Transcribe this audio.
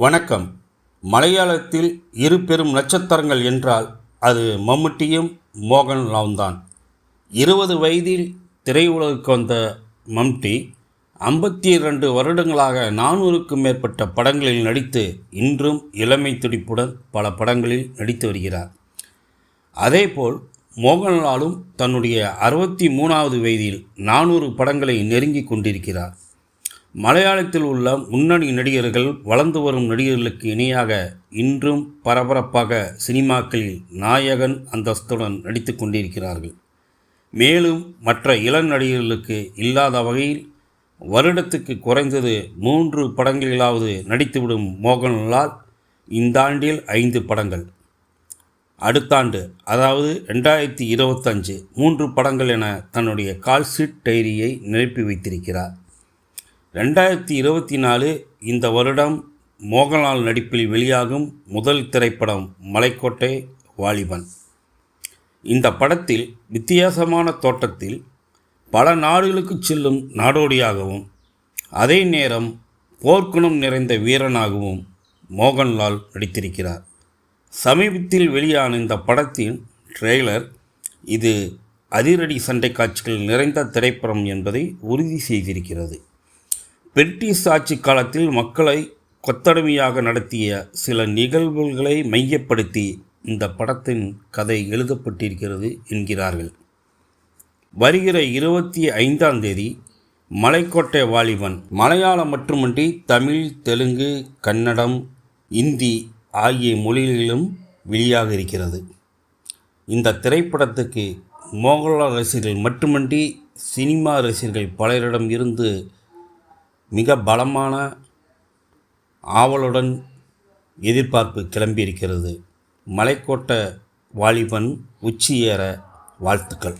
வணக்கம். மலையாளத்தில் இரு பெரும் நட்சத்திரங்கள் என்றால் அது மம்முட்டியும் மோகன்லாவும் தான். இருபது வயதில் திரையுலகுக்கு வந்த மம்டி ஐம்பத்தி இரண்டு வருடங்களாக நானூறுக்கும் மேற்பட்ட படங்களில் நடித்து இன்றும் இளமை துடிப்புடன் பல படங்களில் நடித்து வருகிறார். அதேபோல் மோகன்லாலும் தன்னுடைய அறுபத்தி மூணாவது வயதில் நானூறு படங்களை நெருங்கி கொண்டிருக்கிறார். மலையாளத்தில் உள்ள முன்னணி நடிகர்கள் வளர்ந்து வரும் நடிகர்களுக்கு இணையாக இன்றும் பரபரப்பாக சினிமாக்களில் நாயகன் அந்தஸ்துடன் நடித்து கொண்டிருக்கிறார்கள். மேலும் மற்ற இளம் நடிகர்களுக்கு இல்லாத வகையில் வருடத்துக்கு குறைந்தது மூன்று படங்களிலாவது நடித்துவிடும் மோகன்லால் இந்த ஆண்டில் ஐந்து படங்கள். அடுத்த ஆண்டு அதாவது ரெண்டாயிரத்தி இருபத்தஞ்சு மூன்று படங்கள் என தன்னுடைய கால்ஷீட் டைரியை நிரப்பி வைத்திருக்கிறார். ரெண்டாயிரத்தி இருபத்தி நாலு இந்த வருடம் மோகன்லால் நடிப்பில் வெளியாகும் முதல் திரைப்படம் மலைக்கோட்டை வாலிபன். இந்த படத்தில் வித்தியாசமான தோட்டத்தில் பல நாடுகளுக்கு செல்லும் நாடோடியாகவும் அதே நேரம் போர்க்குணம் நிறைந்த வீரனாகவும் மோகன்லால் நடித்திருக்கிறார். சமீபத்தில் வெளியான இந்த படத்தின் ட்ரெய்லர் இது அதிரடி சண்டை காட்சிகள் நிறைந்த திரைப்படம் என்பதை உறுதி செய்திருக்கிறது. பிரிட்டிஷ் ஆட்சி காலத்தில் மக்களை கொத்தடிமையாக நடத்திய சில நிகழ்வுகளை மையப்படுத்தி இந்த படத்தின் கதை எழுதப்பட்டிருக்கிறது என்கிறார்கள். வருகிற இருபத்தி ஐந்தாம் தேதி மலைக்கோட்டை வாலிபன் மலையாளம் மட்டுமன்றி தமிழ் தெலுங்கு கன்னடம் இந்தி ஆகிய மொழிகளிலும் வெளியாக இருக்கிறது. இந்த திரைப்படத்துக்கு மோகன்லால் ரசிகர்கள் மட்டுமன்றி சினிமா ரசிகர்கள் பலரிடம் இருந்து மிக பலமான ஆவலுடன் எதிர்பார்ப்பு கிளம்பியிருக்கிறது. மலைக்கோட்டை வாலிபன் உச்சியேற வாழ்த்துக்கள்.